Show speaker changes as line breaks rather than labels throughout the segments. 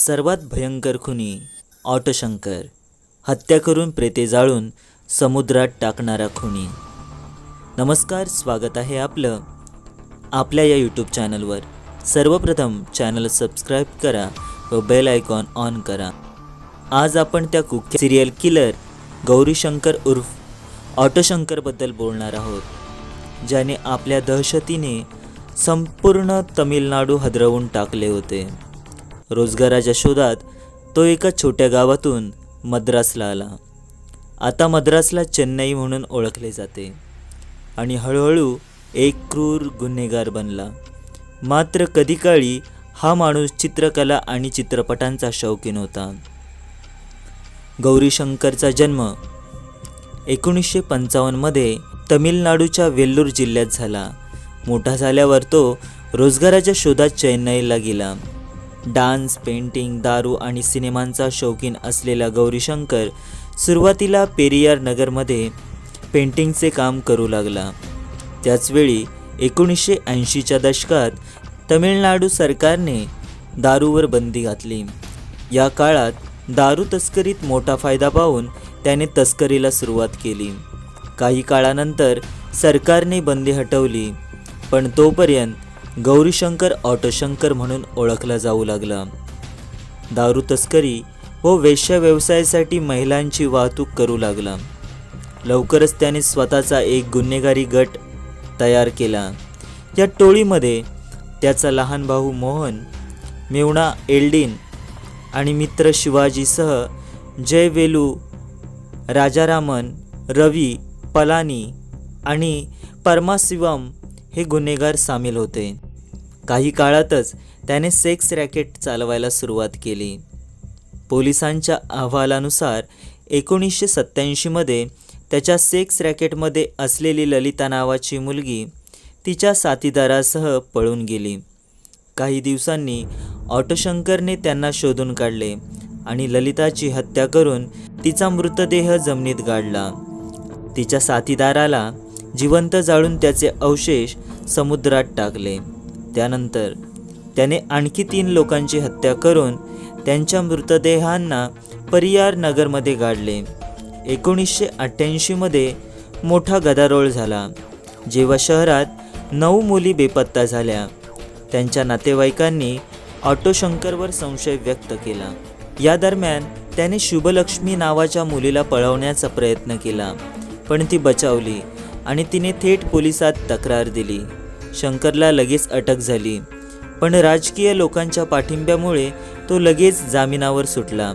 सर्वात भयंकर खुनी ऑटोशंकर हत्या करून प्रेते जाळून समुद्रात टाकणारा खुनी. नमस्कार स्वागत आहे आपलं आपल्या या यूट्यूब चॅनलवर सर्वप्रथम चॅनल सबस्क्राईब करा व बेल आयकॉन ऑन करा. आज आपण त्या कुक सिरियल किलर गौरीशंकर उर्फ ऑटोशंकरबद्दल बोलणार आहोत ज्याने आपल्या दहशतीने संपूर्ण तमिळनाडू हदरवून टाकले होते. रोजगाराच्या शोधात तो एका छोट्या गावातून मद्रासला आला. आता मद्रासला चेन्नई म्हणून ओळखले जाते आणि हळूहळू एक क्रूर गुन्हेगार बनला. मात्र कधीकाळी हा माणूस चित्रकला आणि चित्रपटांचा शौकीन होता. गौरीशंकरचा जन्म एकोणीसशे पंचावन्नमध्ये तमिळनाडूच्या वेल्लूर जिल्ह्यात झाला. मोठा झाल्यावर तो रोजगाराच्या शोधात चेन्नईला गेला. डान्स पेंटिंग दारू आणि सिनेमांचा शौकीन असलेला गौरीशंकर सुरुवातीला पेरियार नगरमध्ये पेंटिंगचे काम करू लागला. त्याचवेळी एकोणीसशे ऐंशीच्या दशकात तमिळनाडू सरकारने दारूवर बंदी घातली. या काळात दारू तस्करीत मोठा फायदा पाहून त्याने तस्करीला सुरुवात केली. काही काळानंतर सरकारने बंदी हटवली पण तोपर्यंत गौरीशंकर ऑटोशंकर म्हणून ओळखला जाऊ लागला. दारू तस्करी व वेश्या व्यवसायासाठी महिलांची वाहतूक करू लागला. लवकरच त्याने स्वतःचा एक गुन्हेगारी गट तयार केला. या टोळीमध्ये त्याचा लहान भाऊ मोहन मेवणा एल्डिन आणि मित्र शिवाजीसह जय वेलू राजारामन रवी पलानी आणि परमाशिवम हे गुन्हेगार सामील होते. काही काळातच त्याने सेक्स रॅकेट चालवायला सुरुवात केली. पोलिसांच्या अहवालानुसार एकोणीसशे सत्त्याऐंशीमध्ये त्याच्या सेक्स रॅकेटमध्ये असलेली ललिता नावाची मुलगी तिच्या साथीदारासह पळून गेली. काही दिवसांनी ऑटोशंकरने त्यांना शोधून काढले आणि ललिताची हत्या करून तिचा मृतदेह जमिनीत गाडला. तिच्या साथीदाराला जिवंत जाळून त्याचे अवशेष समुद्रात टाकले. त्यानंतर त्याने आणखी तीन लोकांची हत्या करून त्यांच्या मृतदेहांना परियार नगरमध्ये गाडले. एकोणीसशे अठ्ठ्याऐंशीमध्ये मोठा गदारोळ झाला. जेव्हा शहरात नऊ मुली बेपत्ता झाल्या त्यांच्या नातेवाईकांनी ऑटोशंकरवर संशय व्यक्त केला. या दरम्यान त्याने शुभलक्ष्मी नावाच्या मुलीला पळवण्याचा प्रयत्न केला पण ती बचावली. आणि तिने थेट पोलिसात तक्रार दिली. शंकरला लगेच अटक झाली. पण राजकीय लोकांच्या पाठिंब्यामुळे तो लगेच जामिनावर सुटला.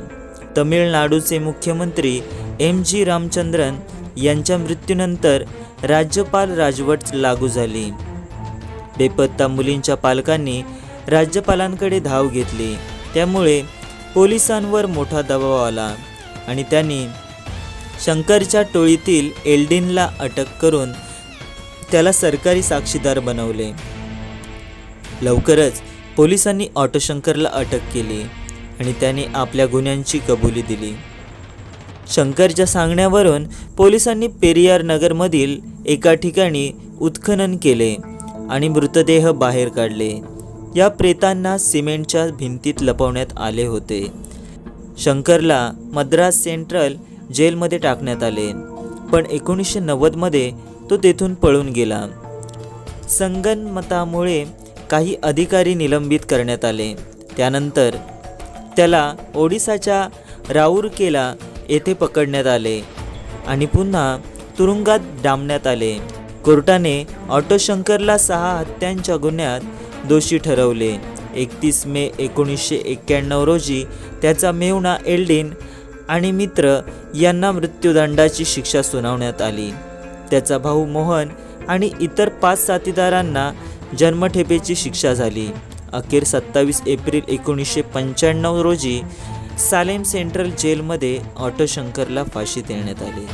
तमिळनाडूचे मुख्यमंत्री एम जी रामचंद्रन यांच्या मृत्यूनंतर राज्यपाल राजवट लागू झाली. बेपत्ता मुलींच्या पालकांनी राज्यपालांकडे धाव घेतली. त्यामुळे पोलिसांवर मोठा दबाव आला आणि त्यांनी शंकरच्या टोळीतील एल्डिनला अटक करून त्याला सरकारी साक्षीदार बनवले. लवकरच पोलिसांनी ऑटोशंकरला अटक केली आणि त्याने आपल्या गुन्ह्यांची कबुली दिली. शंकरच्या सांगण्यावरून पोलिसांनी पेरियार नगरमधील एका ठिकाणी उत्खनन केले आणि मृतदेह बाहेर काढले. या प्रेतांना सिमेंटच्या भिंतीत लपवण्यात आले होते. शंकरला मद्रास सेंट्रल जेलमध्ये टाकण्यात आले. पण एकोणीसशे नव्वदमध्ये तो तेथून पळून गेला. संगनमतामुळे काही अधिकारी निलंबित करण्यात आले. त्यानंतर त्याला ओडिसाच्या राऊरकेला येथे पकडण्यात आले आणि पुन्हा तुरुंगात डांबण्यात आले. कोर्टाने ऑटोशंकरला सहा हत्यांच्या गुन्ह्यात दोषी ठरवले. एकतीस मे एकोणीसशे एक्क्याण्णव रोजी त्याचा मेवणा एल्डिन आणि मित्र यांना मृत्यूदंडाची शिक्षा सुनावण्यात आली. त्याचा भाऊ मोहन आणि इतर पाच साथीदारांना जन्मठेपेची शिक्षा झाली. अखेर सत्तावीस एप्रिल एकोणीसशे पंच्याण्णव रोजी सालेम सेंट्रल जेलमध्ये ऑटोशंकरला फाशी देण्यात आली.